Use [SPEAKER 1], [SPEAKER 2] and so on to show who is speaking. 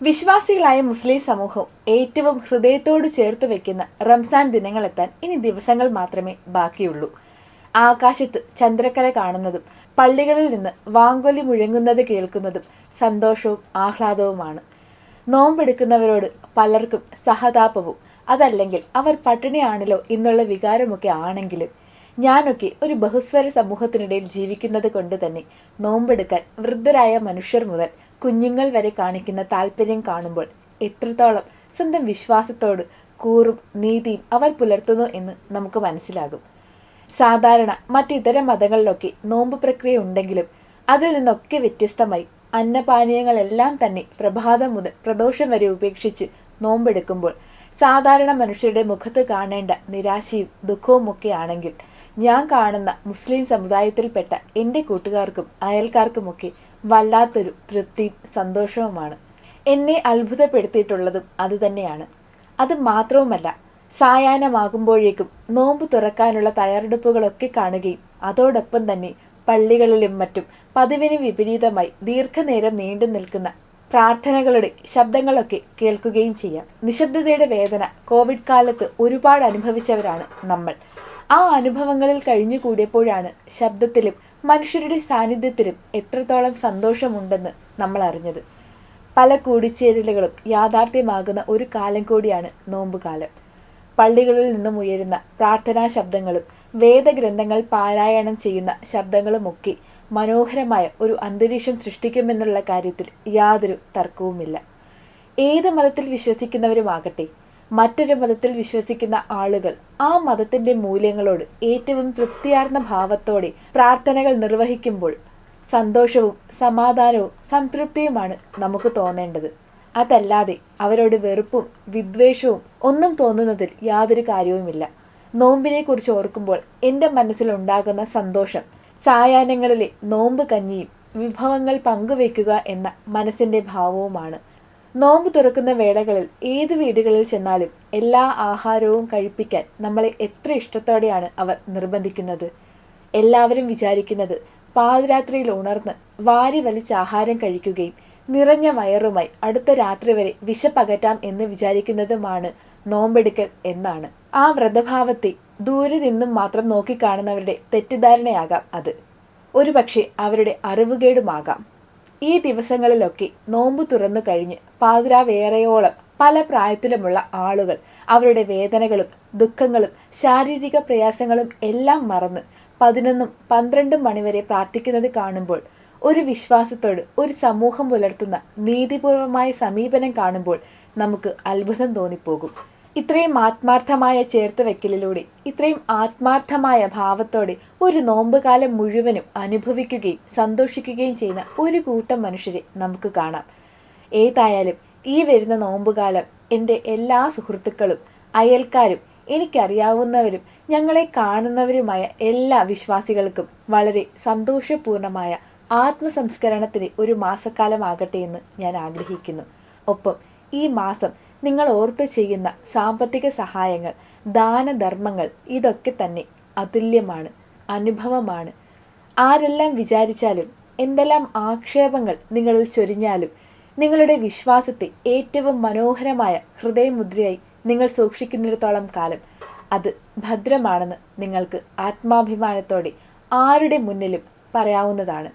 [SPEAKER 1] വിശ്വാസികളായ മുസ്ലിം സമൂഹം ഏറ്റവും ഹൃദയത്തോട് ചേർത്ത് വെക്കുന്ന റംസാൻ ദിനങ്ങളെത്താൻ ഇനി ദിവസങ്ങൾ മാത്രമേ ബാക്കിയുള്ളൂ. ആകാശത്ത് ചന്ദ്രക്കര കാണുന്നതും പള്ളികളിൽ നിന്ന് വാങ്കൊലി മുഴങ്ങുന്നത് കേൾക്കുന്നതും സന്തോഷവും ആഹ്ലാദവുമാണ്. നോമ്പെടുക്കുന്നവരോട് പലർക്കും സഹതാപവും അതല്ലെങ്കിൽ അവർ പട്ടിണിയാണല്ലോ എന്നുള്ള വികാരമൊക്കെ ആണെങ്കിലും ഞാനൊക്കെ ഒരു ബഹുസ്വര സമൂഹത്തിനിടയിൽ ജീവിക്കുന്നത് കൊണ്ട് തന്നെ നോമ്പെടുക്കാൻ വൃദ്ധരായ മനുഷ്യർ മുതൽ കുഞ്ഞുങ്ങൾ വരെ കാണിക്കുന്ന താല്പര്യം കാണുമ്പോൾ എത്രത്തോളം സ്വന്തം വിശ്വാസത്തോട് കൂറും നീതിയും അവർ പുലർത്തുന്നു എന്ന് നമുക്ക് മനസ്സിലാകും. സാധാരണ മറ്റിതര മതങ്ങളിലൊക്കെ നോമ്പ് പ്രക്രിയ ഉണ്ടെങ്കിലും അതിൽ നിന്നൊക്കെ വ്യത്യസ്തമായി അന്നപാനീയങ്ങളെല്ലാം തന്നെ പ്രഭാതം മുതൽ പ്രദോഷം വരെ ഉപേക്ഷിച്ച് നോമ്പെടുക്കുമ്പോൾ സാധാരണ മനുഷ്യരുടെ മുഖത്ത് കാണേണ്ട നിരാശയും ആണെങ്കിൽ ഞാൻ കാണുന്ന മുസ്ലിം സമുദായത്തിൽപ്പെട്ട എന്റെ കൂട്ടുകാർക്കും അയൽക്കാർക്കുമൊക്കെ വല്ലാത്തൊരു തൃപ്തിയും സന്തോഷവുമാണ്. എന്നെ അത്ഭുതപ്പെടുത്തിയിട്ടുള്ളതും അതുതന്നെയാണ് അത് മാത്രവുമല്ല സായാഹ്നമാകുമ്പോഴേക്കും നോമ്പ് തുറക്കാനുള്ള തയ്യാറെടുപ്പുകളൊക്കെ കാണുകയും അതോടൊപ്പം തന്നെ പള്ളികളിലും മറ്റും പതിവിന് വിപരീതമായി ദീർഘനേരം നീണ്ടു നിൽക്കുന്ന പ്രാർത്ഥനകളുടെ ശബ്ദങ്ങളൊക്കെ കേൾക്കുകയും ചെയ്യാം. നിശബ്ദതയുടെ വേദന കോവിഡ് കാലത്ത് ഒരുപാട് അനുഭവിച്ചവരാണ് നമ്മൾ. ആ അനുഭവങ്ങളിൽ കഴിഞ്ഞുകൂടിയപ്പോഴാണ് ശബ്ദത്തിലും മനുഷ്യരുടെ സാന്നിധ്യത്തിലും എത്രത്തോളം സന്തോഷമുണ്ടെന്ന് നമ്മൾ അറിഞ്ഞത്. പല കൂടിച്ചേരലുകളും യാഥാർത്ഥ്യമാകുന്ന ഒരു കാലം കൂടിയാണ് നോമ്പുകാലം. പള്ളികളിൽ നിന്നും ഉയരുന്ന പ്രാർത്ഥനാ ശബ്ദങ്ങളും വേദഗ്രന്ഥങ്ങൾ പാരായണം ചെയ്യുന്ന ശബ്ദങ്ങളുമൊക്കെ മനോഹരമായ ഒരു അന്തരീക്ഷം സൃഷ്ടിക്കുമെന്നുള്ള കാര്യത്തിൽ യാതൊരു തർക്കവുമില്ല. ഏത് മതത്തിൽ വിശ്വസിക്കുന്നവരുമാകട്ടെ മറ്റൊരു മതത്തിൽ വിശ്വസിക്കുന്ന ആളുകൾ ആ മതത്തിന്റെ മൂല്യങ്ങളോട് ഏറ്റവും തൃപ്തിയാർന്ന ഭാവത്തോടെ പ്രാർത്ഥനകൾ നിർവഹിക്കുമ്പോൾ സന്തോഷവും സമാധാനവും സംതൃപ്തിയുമാണ് നമുക്ക് തോന്നേണ്ടത്. അതല്ലാതെ അവരോട് വെറുപ്പും വിദ്വേഷവും ഒന്നും തോന്നുന്നതിൽ യാതൊരു കാര്യവുമില്ല. നോമ്പിനെ കുറിച്ച് ഓർക്കുമ്പോൾ എന്റെ മനസ്സിലുണ്ടാകുന്ന സന്തോഷം സായാഹ്നങ്ങളിലെ നോമ്പ് കഞ്ഞിയും വിഭവങ്ങൾ പങ്കുവെക്കുക എന്ന മനസ്സിന്റെ ഭാവവുമാണ്. നോമ്പ് തുറക്കുന്ന വേളകളിൽ ഏത് വീടുകളിൽ ചെന്നാലും എല്ലാ ആഹാരവും കഴിപ്പിക്കാൻ നമ്മളെ എത്ര ഇഷ്ടത്തോടെയാണ് അവർ നിർബന്ധിക്കുന്നത്. എല്ലാവരും വിചാരിക്കുന്നത് പാതിരാത്രിയിൽ ഉണർന്ന് വാരി വലിച്ച് ആഹാരം കഴിക്കുകയും നിറഞ്ഞ വയറുമായി അടുത്ത രാത്രി വരെ വിശപ്പകറ്റാം എന്ന് വിചാരിക്കുന്നതുമാണ് നോമ്പെടുക്കൽ എന്നാണ്. ആ വ്രതഭാവത്തെ ദൂരെ നിന്നും മാത്രം നോക്കിക്കാണുന്നവരുടെ തെറ്റിദ്ധാരണയാകാം അത്. ഒരുപക്ഷെ അവരുടെ അറിവുകേടുമാകാം. ഈ ദിവസങ്ങളിലൊക്കെ നോമ്പ് തുറന്നു കഴിഞ്ഞ് പാതിരാവേറെയോളം പല പ്രായത്തിലുമുള്ള ആളുകൾ അവരുടെ വേദനകളും ദുഃഖങ്ങളും ശാരീരിക പ്രയാസങ്ങളും എല്ലാം മറന്ന് പതിനൊന്നും പന്ത്രണ്ടും മണിവരെ പ്രാർത്ഥിക്കുന്നത് കാണുമ്പോൾ ഒരു വിശ്വാസത്തോട് ഒരു സമൂഹം പുലർത്തുന്ന നീതിപൂർവമായ സമീപനം കാണുമ്പോൾ നമുക്ക് അത്ഭുതം തോന്നിപ്പോകും. ഇത്രയും ആത്മാർത്ഥമായ ചേർത്ത് വെക്കലിലൂടെ ഇത്രയും ആത്മാർത്ഥമായ ഭാവത്തോടെ ഒരു നോമ്പുകാലം മുഴുവനും അനുഭവിക്കുകയും സന്തോഷിക്കുകയും ചെയ്യുന്ന ഒരു കൂട്ടം മനുഷ്യരെ നമുക്ക് കാണാം. ഏതായാലും ഈ വരുന്ന നോമ്പുകാലം എന്റെ എല്ലാ സുഹൃത്തുക്കളും അയൽക്കാരും എനിക്കറിയാവുന്നവരും ഞങ്ങളെ കാണുന്നവരുമായ എല്ലാ വിശ്വാസികൾക്കും വളരെ സന്തോഷപൂർണമായ ആത്മസംസ്കരണത്തിന് ഒരു മാസക്കാലമാകട്ടെ എന്ന് ഞാൻ ആഗ്രഹിക്കുന്നു. ഒപ്പം ഈ മാസം നിങ്ങൾ ഓർത്തു ചെയ്യുന്ന സാമ്പത്തിക സഹായങ്ങൾ ദാനധർമ്മങ്ങൾ ഇതൊക്കെ തന്നെ അതുല്യമാണ് അനുഭവമാണ്. ആരെല്ലാം വിചാരിച്ചാലും എന്തെല്ലാം ആക്ഷേപങ്ങൾ നിങ്ങളിൽ ചൊരിഞ്ഞാലും നിങ്ങളുടെ വിശ്വാസത്തെ ഏറ്റവും മനോഹരമായ ഹൃദയമുദ്രയായി നിങ്ങൾ സൂക്ഷിക്കുന്നിടത്തോളം കാലം അത് ഭദ്രമാണെന്ന് നിങ്ങൾക്ക് ആത്മാഭിമാനത്തോടെ ആരുടെ മുന്നിലും പറയാവുന്നതാണ്.